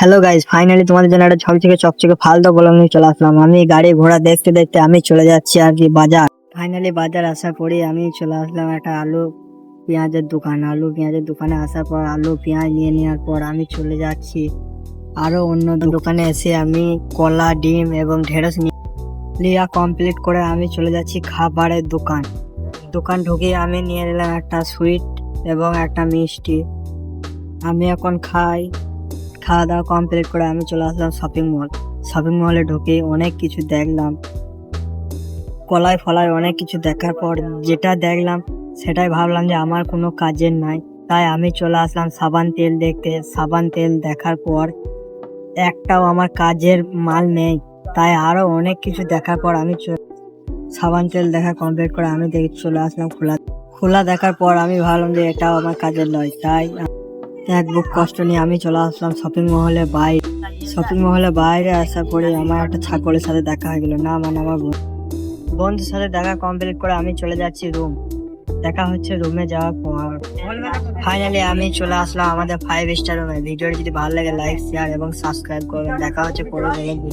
Hello guys finally তোমাদের জন্য একটা ঝকঝকে, চকচকে, ফালতু বলে নিয়ে চলে আসলাম। আমি গাড়ি ঘোড়া দেখতে দেখতে আমি চলে যাচ্ছি আর কি বাজার। ফাইনালি বাজার আসার পরে আমি চলে আসলাম একটা আলু পেঁয়াজের দোকান। আলু পেঁয়াজের দোকানে আসার পর আলু পেঁয়াজ নিয়ে নেওয়ার পর আমি চলে যাচ্ছি। আরও অন্য দোকানে এসে আমি কলা, ডিম এবং ঢেঁড়স নিয়ে কমপ্লিট করে আমি চলে যাচ্ছি খাবারের দোকান। দোকান ঢুকে আমি নিয়ে নিলাম একটা সুইট এবং একটা মিষ্টি। আমি এখন খাই। খাওয়া দাওয়া কমপ্লিট করে আমি চলে আসলাম শপিং মল শপিং মলে ঢুকে অনেক কিছু দেখলাম। কলায় ফলায় অনেক কিছু দেখার পর যেটা দেখলাম, সেটাই ভাবলাম যে আমার কোনো কাজের নাই। তাই আমি চলে আসলাম সাবান তেল দেখতে। সাবান তেল দেখার পর একটাও আমার কাজের মাল নেই। তাই আরও অনেক কিছু দেখার পর আমি সাবান তেল দেখা কমপ্লিট করে আমি দেখে চলে আসলাম খোলা। খোলা দেখার পর আমি ভাবলাম যে এটাও আমার কাজের নয় তাই এক বুক কষ্ট নিয়ে আমি চলে আসলাম শপিং মহলে বাইরে শপিং মহলে বাইরে আসার পরে আমার একটা ছাগলের সাথে দেখা হয়ে গেল। না মানে আমার বোন। বন্ধুর সাথে দেখা কমপ্লিট করে আমি চলে যাচ্ছি রুম দেখা হচ্ছে রুমে যাওয়ার পর। ফাইনালি আমি চলে আসলাম আমাদের ফাইভ স্টার রুমে ভিডিওটি যদি ভালো লাগে লাইক শেয়ার এবং সাবস্ক্রাইব করবেন। দেখা হচ্ছে পরে ভিডিও